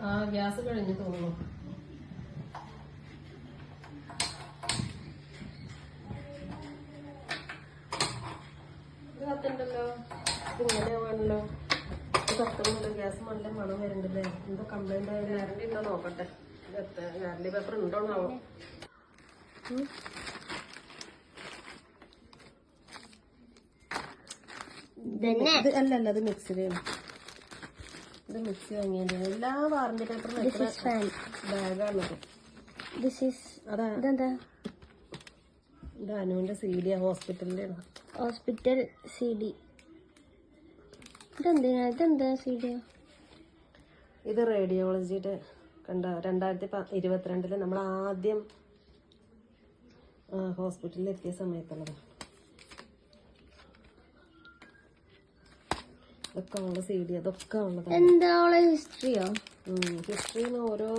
ആ ഗ്യാസ് കഴിഞ്ഞു തോന്നുന്നു. ഇത് കത്തുണ്ടല്ലോ ഇങ്ങനെ വേണല്ലോ ഇത് കത്തുന്നുണ്ട് ഗ്യാസ് നല്ല മണം വരുന്നുണ്ടല്ലേ എന്തോ കംപ്ലൈന്റ് ആയ ഗ്യാരണ്ടി ഉണ്ടോ നോക്കട്ടെ. ഗ്യാരണ്ടി പേപ്പർ ഉണ്ടോന്നാവോ? ഇതന്നെ. ഇത് അല്ല അല്ല അത് മിക്സിലാണ് ഇത് മിക്സി വാങ്ങിയത് എല്ലാ വാറന്റി പേപ്പറും വെക്കുന്ന ഫാൻ ബാഗാണത് ദിസ് ഈസ് അതാ. ഇതെന്താ? ഇത് അനുവിന്റെ സീഡിയ ഹോസ്പിറ്റലിന്റെ ഹോസ്പിറ്റൽ സി ഡി ഇതെന്തിനാ ഇതെന്താ? സി ഡി ഇത് റേഡിയോളജിയുടെ കണ്ട രണ്ടായിരത്തി ഇരുപത്തിരണ്ടിൽ നമ്മൾ ആദ്യം ഹോസ്പിറ്റലിൽ എത്തിയ സമയത്തുള്ളത് ഇതൊക്കെ ഉള്ള സി ഡി അതൊക്കെ ഉള്ളത് എന്താ അവളെ ഹിസ്റ്ററിയോ ഹിസ്റ്ററിന്ന് ഓരോ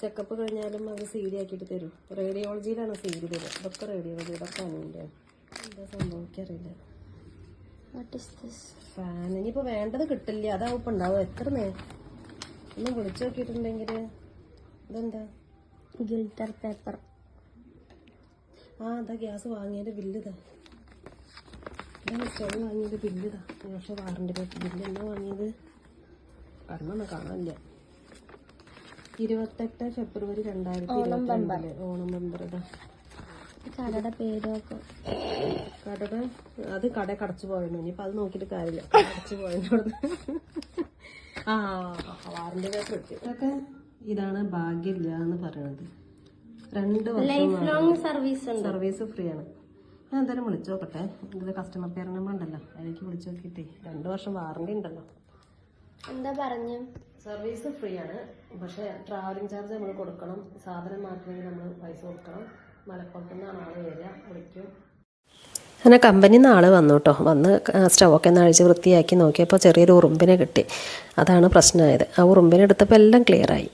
ചെക്കപ്പ് കഴിഞ്ഞാലും അത് സി ഡി ആക്കിയിട്ട് തരും. റേഡിയോളജിയിലാണ് സി ഡി തരും അതൊക്കെ റേഡിയോളജിയുടെ ഇതൊക്കെ എന്താ സംഭവിക്കറിയില്ല ഫാൻ ഇനിയിപ്പോൾ വേണ്ടത് കിട്ടില്ല. അതാവും ഇപ്പം ഉണ്ടാവും. എത്ര നേ ഒന്ന് വിളിച്ചു നോക്കിയിട്ടുണ്ടെങ്കിൽ ഇതെന്താ? ഗിൽറ്റർ പേപ്പർ ആ അതാ ഗ്യാസ് വാങ്ങിയതിന്റെ ബില്ല് ഇതാ. സ്റ്റവ് വാങ്ങിയത് ബില്ലിതാ ഈ പക്ഷേ വാറണ്ടി ബില്ല് എന്നാ വാങ്ങിയത്? കണ്ണൊന്നും കാണാനില്ല. ഇരുപത്തെട്ട് ഫെബ്രുവരി രണ്ടായിരത്തി ഇരുപത്തിരണ്ടിൽ. ഓണം മെമ്പർ ഇതാ. കടയുടെ പേരൊക്കെ. കടയുടെ അത് കട കടച്ചു പോയിരുന്നു ഇനിയിപ്പോൾ അത് നോക്കിയിട്ട് കാര്യമില്ല. കടച്ചു പോയതിനോട് ആ വാറണ്ടി പേപ്പർ കിട്ടി ഇതൊക്കെ ഇതാണ് ഭാഗ്യമില്ല എന്ന് പറയണത്. രണ്ട് വർഷം സർവീസ് സർവീസ് ഫ്രീ ആണ്. ഞാൻ എന്തായാലും വിളിച്ചു നോക്കട്ടെ. ഇത് കസ്റ്റമർ കെയർ നമ്പർ ഉണ്ടല്ലോ. അതിലേക്ക് വിളിച്ചു നോക്കിയിട്ടേ രണ്ട് വർഷം വാറണ്ടി ഉണ്ടല്ലോ. എന്താ പറഞ്ഞു? സർവീസ് ഫ്രീ ആണ്. പക്ഷേ ട്രാവലിംഗ് ചാർജ് നമ്മൾ കൊടുക്കണം. സാധനം മാറ്റണമെങ്കിൽ നമ്മൾ പൈസ കൊടുക്കണം. മലപ്പുറത്തു നിന്നാണ് ആൾ വരിക വിളിക്കും. അങ്ങനെ കമ്പനിയിൽ നിന്ന് ആൾ വന്നു കേട്ടോ വന്ന് സ്റ്റവൊക്കെ ഒന്ന് അഴിച്ച് വൃത്തിയാക്കി നോക്കിയപ്പോൾ ചെറിയൊരു ഉറുമ്പിനെ കിട്ടി. അതാണ് പ്രശ്നമായത്. ആ ഉറുമ്പിനെ എടുത്തപ്പോൾ എല്ലാം ക്ലിയറായി